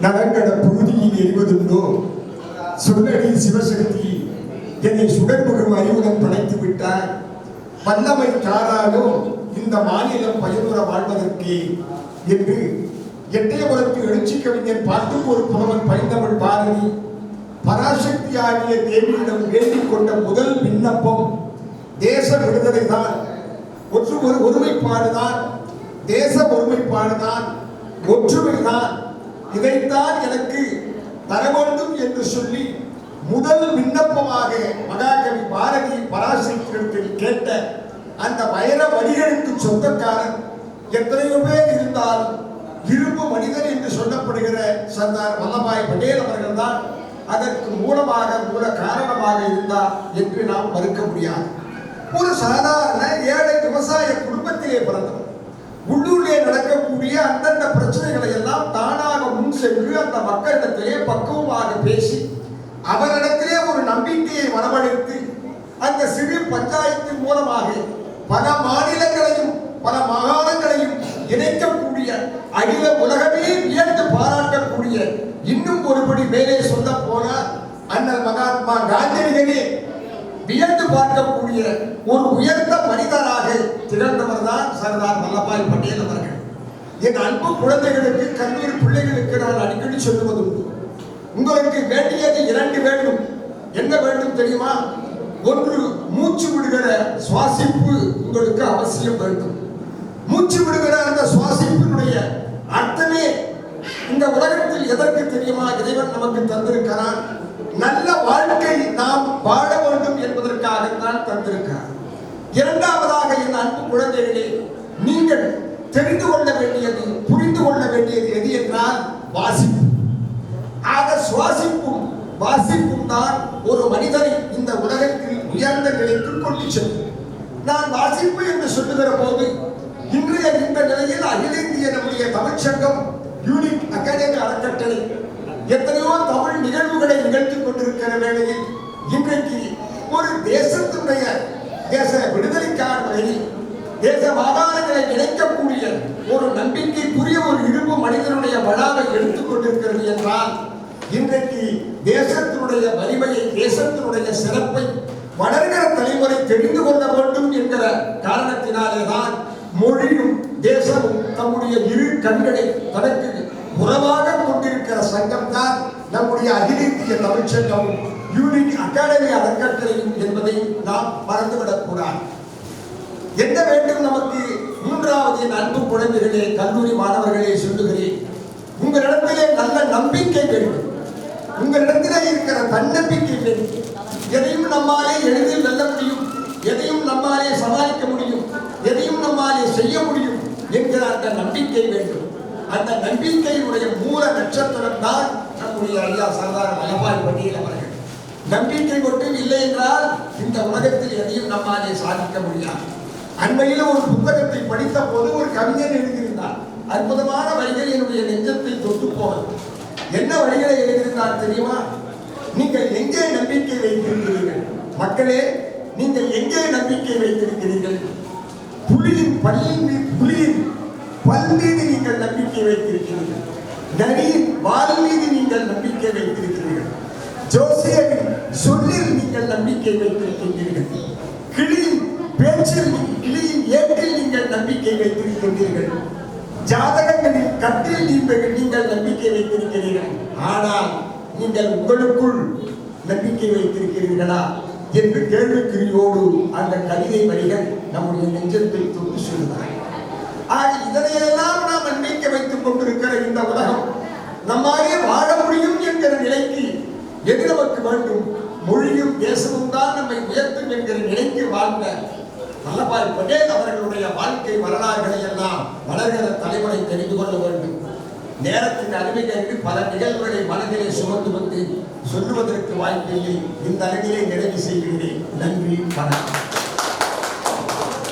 நலங்கட புழுதியில் எரிவதுண்டோ? சொல்லடி சிவசக்தி என்னை சுடர்முகம் அறிவுடன் படைத்து விட்டார் வல்லமை தாராலோ இந்த மாநிலம் பயனுற வாழ்வதற்கு என்று எட்டயபுரத்து எழுச்சி கவிஞர் பார்த்தும் ஒரு புலவன் பயந்தவள் பாரதி பராசக்தி ஆகிய தேவியிடம் வேண்டிக் கொண்ட முதல் விண்ணப்பம் தேச விடுதலை தான். ஒற்று ஒரு ஒருமைப்பாடுதான் தேச ஒருமைப்பாடுதான் ஒற்றுமைதான் இதைத்தான் எனக்கு தர வேண்டும் என்று சொல்லி முதல் விண்ணப்பமாக மகாகவி பாரதி பராசக்தியிடத்தில் கேட்ட அந்த வைர வடிகளுக்கு சொந்தக்காரன் எத்தனையோ பேர் இருந்தாலும் இரும்பு மனிதன் என்று சொல்லப்படுகிற சர்தார் வல்லபாய் பட்டேல் அவர்கள் தான் அதற்கு மூலமாக மூல காரணமாக இருந்தார் என்று நாம் மறுக்க முடியாது. ஒரு சாதாரண ஏழை விவசாய குடும்பத்திலே பிறந்தவர் உள்ளூரிலே நடக்கக்கூடிய அந்தந்த பிரச்சனைகளை எல்லாம் தானாக முன் சென்று அந்த மக்களிடத்திலே பக்குவமாக பேசி அவரிடத்திலே ஒரு நம்பிக்கையை வரவழைத்து அந்த சிறு பஞ்சாயத்தின் மூலமாக பல மாநிலங்களையும் பல மாகாணங்களையும் இணைக்கக்கூடிய அகில உலகமே வியந்து பாராட்டக்கூடிய இன்னும் ஒருபடி மேலே சொல்ல போனால் அண்ணல் மகாத்மா காந்தியடிகளே வியந்து பார்க்கக்கூடிய ஒரு உயர்ந்த மனிதராக திகழ்ந்தவர் தான் சர்தார் வல்லபாய் பட்டேல் அவர்கள். என் அன்பு குழந்தைகளுக்கு கல்லூரி பிள்ளைகளுக்கு நான் அடிக்கடி சொல்லுவது உண்டு. உங்களுக்கு வேண்டியது இரண்டு வேண்டும். என்ன வேண்டும் தெரியுமா? ஒன்று மூச்சு விடுகிற சுவாசிப்பு உங்களுக்கு அவசியம் வேண்டும். மூச்சு விடுகிற அந்த சுவாசிப்பினுடைய அர்த்தமே இந்த உலகத்தில் எதற்கு தெரியுமா? இறைவன் நமக்கு தந்திருக்கிறான். நல்ல வாழ்க்கை நாம் வாழ வேண்டும் தந்திருக்கிறார். இரண்டாவதாக என் அன்பு குழந்தைகளே நீங்கள் தெரிந்து கொள்ள வேண்டியது புரிந்து கொள்ள வேண்டியது எது என்றால் வாசிப்பு. ஆக சுவாசிப்பும் வாசிப்பும் தான் ஒரு மனிதனை இந்த உலகத்தில் உயர்ந்த நிலைக்கு கொண்டு செல்லும். நான் வாசிப்பு என்று சொல்லுகிற போது இன்றைய இந்த நிலையில் அகில இந்திய நம்முடைய தமிழ்ச்சங்கம் யூனிட் அகாடமி அறக்கட்டளை எத்தனையோ தமிழ் நிகழ்வுகளை நிகழ்த்தி கொண்டிருக்கிற வேளையில் இன்றைக்கு ஒரு தேசத்தினுடைய தேச விடுதலைக்கான தேச மாகாணங்களை இணைக்கக்கூடிய ஒரு நம்பிக்கைக்குரிய ஒரு இரும்பு மனிதனுடைய வளாவை எடுத்துக் கொண்டிருக்கிறது என்றால் இன்றைக்கு தேசத்தினுடைய வலிமையை தேசத்தினுடைய சிறப்பை வளர்கிற தலைமுறை தெரிந்து கொள்ள வேண்டும் என்கிற காரணத்தினாலேதான் மொழியும் தேசமும் தம்முடைய இரு கண்களை தனக்கு உறவாக இருக்கிற சங்கம் தான் நம்முடைய அகில இந்திய தமிழ்ச்சங்கம் யூனிக் அகாடமி அறக்கட்டளையும் என்பதை நாம் மறந்துவிடக்கூடாது என்ன வேண்டும் நமக்கு? மூன்றாவது என் அன்பு குழந்தைகளே கல்லூரி மாணவர்களே சொல்லுகிறேன். உங்களிடத்திலே நல்ல நம்பிக்கை வேண்டும். உங்களிடத்திலே இருக்கிற தன்னம்பிக்கை வேண்டும். எதையும் நம்மாலே எளிதில் வெல்ல முடியும். எதையும் நம்மாலே சமாளிக்க முடியும். எதையும் நம்மாலே செய்ய முடியும் என்கிற அந்த நம்பிக்கை வேண்டும். அந்த நம்பிக்கையினுடைய மூல நட்சத்திரம் தான் நம்முடைய ஐயா சாதாரண வல்லபாய் பட்டியல் அவர்கள். நம்பிக்கை மட்டும் இல்லை என்றால் இந்த உலகத்தில் எதையும் நம்மாலே சாதிக்க முடியாது. அண்மையில் ஒரு புத்தகத்தை படித்த போது ஒரு கவிஞர் எழுதியிருந்தார். அற்புதமான வரிகள் என்னுடைய நெஞ்சத்தை தொட்டு போனது என்ன வரிகளை எழுதியிருந்தார் தெரியுமா? நீங்கள் எங்கே நம்பிக்கை வைத்திருக்கிறீர்கள்? மக்களே நீங்கள் எங்கே நம்பிக்கை வைத்திருக்கிறீர்கள்? புலியின் பள்ளியின் புலியின் பல் மீது நீங்கள் நம்பிக்கை வைத்திருக்கிறீர்கள். நரியின் வால் மீது நீங்கள் நம்பிக்கை வைத்திருக்கிறீர்கள். ஜோசியரின் சொல்லில் நீங்கள் நம்பிக்கை வைத்திருக்கின்றீர்கள். கிளியின் பேச்சில் கிளியின் ஏட்டில் நீங்கள் நம்பிக்கை வைத்திருக்கின்றீர்கள். ஜாதகங்களில் கட்டில் நீங்கள் நீங்கள் நம்பிக்கை வைத்திருக்கிறீர்கள். ஆனால் நீங்கள் உங்களுக்குள் நம்பிக்கை வைத்திருக்கிறீர்களா என்று கேள்விக்குறியோடு அந்த கவிதை வரிகள் நம்முடைய நெஞ்சத்தில் தொட்டு சொல்லுகிறார் ஆக இதனையெல்லாம் நாம் அன்பிக்க வைத்துக் கொண்டிருக்கிற இந்த உலகம் நம்மாலே வாழ முடியும் என்கிற நிலைக்கு எது நமக்கு வேண்டும்? மொழியும் தேசமும் தான் நம்மை உயர்த்தும் என்கிற நிலைக்கு வாழ்ந்த வல்லபாய் பட்டேல் அவர்களுடைய வாழ்க்கை வரலாறுகளை எல்லாம் வளர்கிற தலைமுறை தெரிந்து கொள்ள வேண்டும். நேரத்தின் அருமை கருதி பல நிகழ்வுகளை மனதிலே சுமந்து வந்து சொல்லுவதற்கு வாய்ப்பில்லை. இந்த அளவிலே நிறைவு செய்கிறேன். நன்றி வணக்கம்.